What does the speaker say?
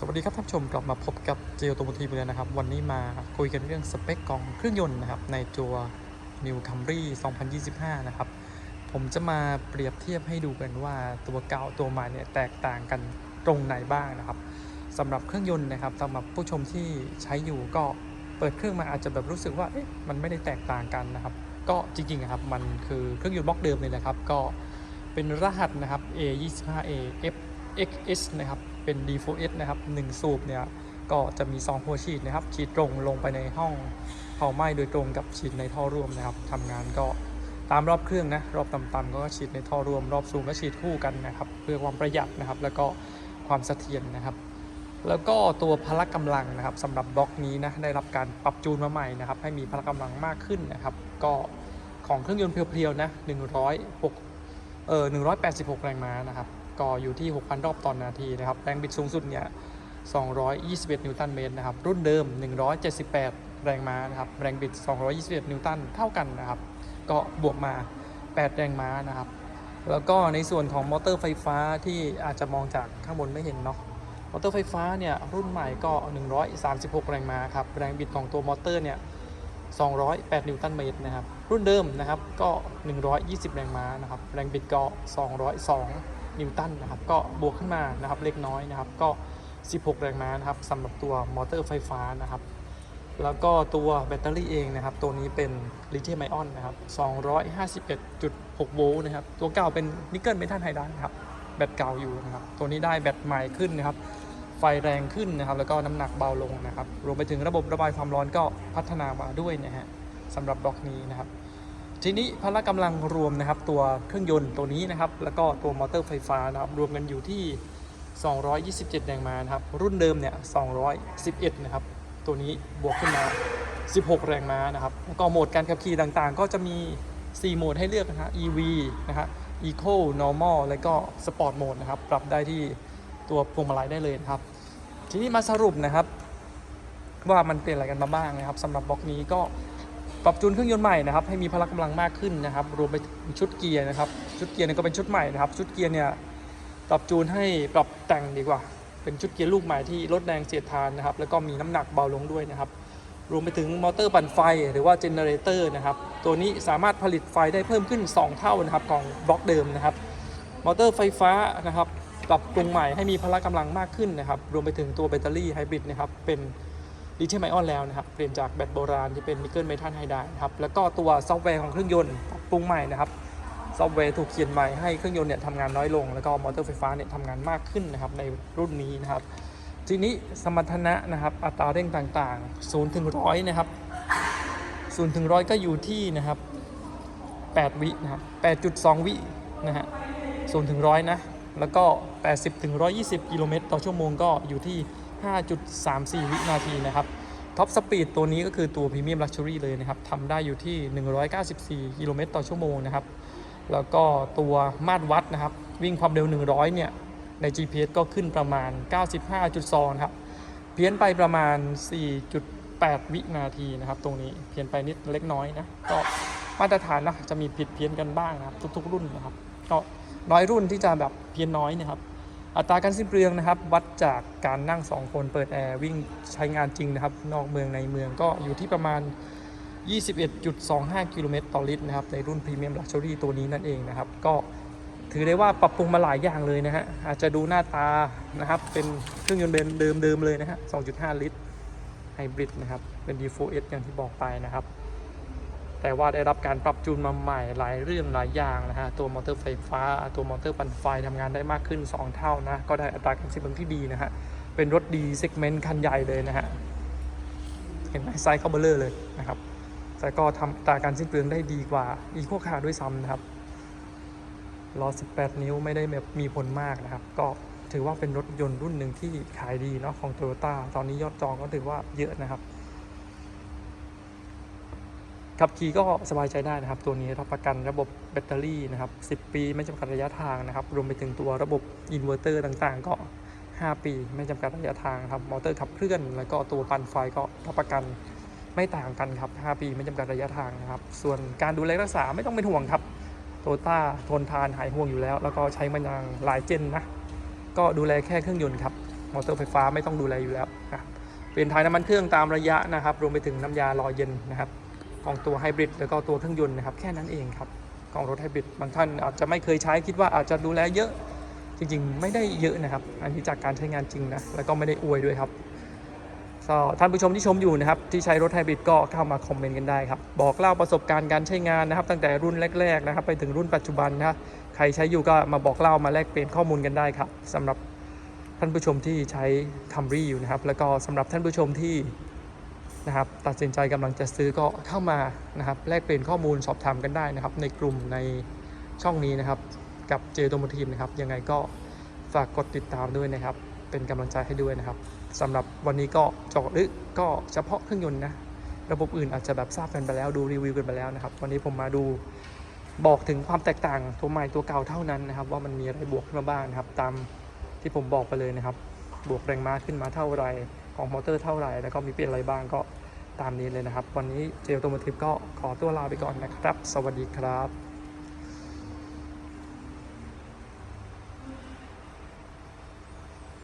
สวัสดีครับท่านผู้ชมกลับมาพบกับเจลตัวมูทีมเลยนะครับ วันนี้มาคุยกันเรื่องสเปคของเครื่องยนต์นะครับ ในตัว New Camry 2025 นะครับ ผมจะมาเปรียบเทียบให้ดูกันว่าตัวเก่าตัวใหม่เนี่ยแตกต่างกันตรงไหนบ้างนะครับสำหรับเครื่องยนต์นะครับสำหรับผู้ชมที่ใช้อยู่ก็เปิดเครื่องมาอาจจะแบบรู้สึกว่าเอ๊ะมันไม่ได้แตกต่างกันนะครับ ก็จริงๆอะครับมันคือเครื่องยนต์บล็อกเดิมเลยนะครับ ก็เป็นรหัสนะครับ A25A F XS นะครับ เป็น D4S นะครับ1สูบเนี่ยก็จะมี2หัวฉีดนะครับฉีดตรงลงไปในห้องเผาไหม้โดยตรงกับฉีดในท่อร่วมนะครับทำงานก็ตามรอบเครื่องนะรอบต่ำๆก็ฉีดในท่อร่วม รอบสูงก็ฉีดคู่กันนะครับเพื่อความประหยัดนะครับ แล้วก็ความเสถียรนะครับ แล้วก็ตัวพละกำลังนะครับสำหรับบล็อกนี้นะได้รับการปรับจูนมาใหม่นะครับให้มีพละกำลังมากขึ้นนะครับ ก็ของเครื่องยนต์เพียวๆนะ106เอ่อ186 แรงม้านะครับ ก็อยู่ที่ 6,000 รอบต่อนนาทีนะครับ แรงบิดสูงสุดเนี่ย 221 นิวตันเมตรนะครับ รุ่นเดิม 178 แรงม้านะครับ แรงบิด 221 นิวตันเท่ากันนะครับ ก็บวกมา 8 แรงม้านะครับ แล้วก็ในส่วนของมอเตอร์ไฟฟ้าที่อาจจะมองจากข้างบนไม่เห็นเนาะ มอเตอร์ไฟฟ้าเนี่ยรุ่นใหม่ก็ 136 แรงม้าครับ แรงบิดของตัวมอเตอร์เนี่ย208 นิวตันเมตรนะครับ รุ่นเดิมนะครับก็ 120 แรงม้านะครับ แรงบิดก็ 202 นิวตันนะครับก็บวกขึ้นมานะครับเล็กน้อยนะครับก็ 16 แรงม้านะครับสำหรับตัวมอเตอร์ไฟฟ้านะครับ แล้วก็ตัวแบตเตอรี่เองนะครับ ตัวนี้เป็นลิเธียมไอออนนะครับ 251.6 โวลต์นะครับ ตัวเก่าเป็นนิกเกิลเมทัลไฮดรด์นะครับแบตเก่าอยู่นะครับ ตัวนี้ได้แบตใหม่ขึ้นนะครับ ไฟแรงขึ้นนะครับ แล้วก็น้ำหนักเบาลงนะครับ รวมไปถึงระบบระบายความร้อนก็พัฒนามาด้วยนะฮะสำหรับบล็อกนี้นะครับ ทีนี้พละกำลังรวมนะครับตัวเครื่องยนต์ตัวนี้นะครับ แล้วก็ตัวมอเตอร์ไฟฟ้านะครับรวมกันอยู่ที่ 227 แรงม้านะครับ รุ่นเดิมเนี่ย 211 นะครับ ตัวนี้บวกขึ้นมา 16 แรงม้านะครับ แล้วก็โหมดการขับขี่ต่างๆ ก็จะมี 4 โหมดให้เลือกนะฮะ EV นะฮะ Eco Normal แล้วก็ Sport Mode นะครับ ปรับได้ที่ตัวพวงมาลัยได้เลยนะครับ ทีนี้มาสรุปนะครับ ว่ามันเป็นอะไรกันมาบ้างนะครับสำหรับบล็อกนี้ก็ ปรับจูนเครื่องยนต์ใหม่นะครับให้มีพละกำลังมากขึ้นนะครับ รวมไปถึงชุดเกียร์นะครับชุดเกียร์เนี่ยก็เป็นชุดใหม่นะครับ ชุดเกียร์เนี่ยปรับจูนให้ปรับแต่งดีกว่า เป็นชุดเกียร์ลูกใหม่ที่ลดแรงเสียดทานนะครับ แล้วก็มีน้ำหนักเบาลงด้วยนะครับ รวมไปถึงมอเตอร์ปั่นไฟหรือว่าเจเนเรเตอร์นะครับ ตัวนี้สามารถผลิตไฟได้เพิ่มขึ้น 2 เท่านะครับของบล็อกเดิมนะครับ มอเตอร์ไฟฟ้านะครับ ปรับปรุงใหม่ให้มีพละกำลังมากขึ้นนะครับ รวมไปถึงตัวแบตเตอรี่ไฮบริดนะครับเป็น ลิเธียมไอออนแล้วนะครับ เปลี่ยนจากแบตโบราณที่เป็นนิกเกิลเมทัลไฮไดร์ครับ แล้วก็ตัวซอฟต์แวร์ของเครื่องยนต์ปรุงใหม่นะครับ ซอฟต์แวร์ถูกเขียนใหม่ให้เครื่องยนต์เนี่ยทำงานน้อยลง แล้วก็มอเตอร์ไฟฟ้าเนี่ยทำงานมากขึ้นนะครับในรุ่นนี้นะครับ ทีนี้สมรรถนะนะครับ อัตราเร่งต่างๆ0ถึง100นะครับ0ถึง100ก็อยู่ที่นะครับ8วินะครับ8.2 วินะฮะ0ถึง100นะ แล้วก็ 80ถึง120 กิโลเมตรต่อชั่วโมงก็อยู่ที่ 5.34 วินาทีนะครับท็อปสปีดตัวนี้ก็คือตัวพรีเมียมลักชัวรี่เลยนะครับทำได้อยู่ที่ 194 กิโลเมตรต่อชั่วโมงนะครับ แล้วก็ตัวมาตรวัดนะครับ วิ่งความเร็ว 100 เนี่ย ใน GPS ก็ขึ้นประมาณ 95.2 ครับ เพี้ยนไปประมาณ 4.8 วินาทีนะครับ ตรงนี้เพี้ยนไปนิดเล็กน้อยนะ ก็มาตรฐานนะจะมีผิดเพี้ยนกันบ้างนะครับ ทุกๆ รุ่นนะครับ ก็น้อยรุ่นที่จะแบบเพี้ยนน้อยนะครับ อัตราการสิ้นเปลืองนะครับ วัดจากการนั่ง 2 คนเปิดแอร์วิ่งใช้งานจริงนะครับ นอกเมืองในเมืองก็อยู่ที่ประมาณ 21.25 กิโลเมตรต่อลิตรนะครับ ในรุ่นพรีเมียมลักชัวรี่ตัวนี้นั่นเองนะครับ ก็ถือได้ว่าปรับปรุงมาหลายอย่างเลยนะฮะ อาจจะดูหน้าตานะครับ เป็นเครื่องยนต์เบนเดิมๆเลยนะฮะ 2.5 ลิตรไฮบริดนะครับ เป็น D4S อย่างที่บอกไปนะครับ แต่ว่าได้รับการปรับจูนมาใหม่หลายเรื่องหลายอย่างนะฮะ ตัวมอเตอร์ไฟฟ้า ตัวมอเตอร์ปั่นไฟทำงานได้มากขึ้น 2 เท่านะ ก็ได้อัตราการสิ้นเปลืองที่ดีนะฮะ เป็นรถดีเซกเมนต์คันใหญ่เลยนะฮะ เห็นไหมไซส์เข้าเบลเลอร์เลยนะครับ แต่ก็ทำอัตราการสิ้นเปลืองได้ดีกว่าอีโคคาร์ด้วยซ้ำนะครับล้อ18 นิ้วไม่ได้มีผลมากนะครับ ก็ถือว่าเป็นรถยนต์รุ่นหนึ่งที่ขายดีเนาะของ Toyota ตอนนี้ยอดจองก็ถือว่าเยอะนะครับ ขับขี่ก็สบายใจได้นะครับ ตัวนี้รับประกันระบบแบตเตอรี่นะครับ 10 ปีไม่จำกัดระยะทางนะครับ รวมไปถึงตัวระบบอินเวอร์เตอร์ต่างๆ ก็ 5 ปีไม่จำกัดระยะทางครับ มอเตอร์ขับเคลื่อน แล้วก็ตัวปั่นไฟก็รับประกันไม่ต่างกันครับ 5 ปีไม่จำกัดระยะทางนะครับ ส่วนการดูแลรักษาไม่ต้องเป็นห่วงครับ โตต้าทนทานหายห่วงอยู่แล้ว แล้วก็ใช้มานานหลายเจนนะ ก็ดูแลแค่เครื่องยนต์ครับ มอเตอร์ไฟฟ้าไม่ต้องดูแลอยู่แล้วนะครับเปลี่ยนถ่ายน้ำมันเครื่องตามระยะนะครับ รวมไปถึงน้ำยาล่อเย็นนะครับ ของตัวไฮบริดแล้วก็ตัวเครื่องยนต์นะครับแค่นั้นเองครับของรถไฮบริดบางท่านอาจจะไม่เคยใช้คิดว่าอาจจะดูแลเยอะจริงๆ ไม่ได้เยอะนะครับ อันนี้จากการใช้งานจริงนะแล้วก็ไม่ได้อวยด้วยครับก็ท่านผู้ชมที่ชมอยู่นะครับที่ใช้รถไฮบริดก็เข้ามาคอมเมนต์กันได้ครับบอกเล่าประสบการณ์การใช้งานนะครับ ตั้งแต่รุ่นแรก ๆ นะครับ ไปถึงรุ่นปัจจุบันนะใครใช้อยู่ก็มาบอกเล่ามาแลกเปลี่ยนข้อมูลกันได้ครับสำหรับท่านผู้ชมที่ใช้คัมรี่อยู่นะครับ แล้วก็สำหรับท่านผู้ชมที่ นะครับตัดสินใจกำลังจะซื้อก็เข้ามานะครับแลกเปลี่ยนข้อมูลสอบถามกันได้นะครับ ในกลุ่มในช่องนี้นะครับกับเจโตมทีมนะครับยังไงก็ฝากกดติดตามด้วยนะครับ เป็นกำลังใจให้ด้วยนะครับสำหรับวันนี้ก็จาะลึกก็เฉพาะเครื่องยนต์นะระบบอื่นอาจจะแบบทราบกันไปแล้วดูรีวิวกันไปแล้วนะครับ วันนี้ผมมาดูบอกถึงความแตกต่างตัวใหม่ตัวเก่าเท่านั้นนะครับ ว่ามันมีอะไรบวกขึ้นมาบ้างนะครับ ตามที่ผมบอกไปเลยนะครับ บวกแรงม้าขึ้นมาเท่าไหร ของมอเตอร์เท่าไหร่ แล้วก็มีเปลี่ยนอะไรบ้างก็ตามนี้เลยนะครับ วันนี้เจลโตโมทีฟก็ขอตัวลาไปก่อนนะครับ สวัสดีครับ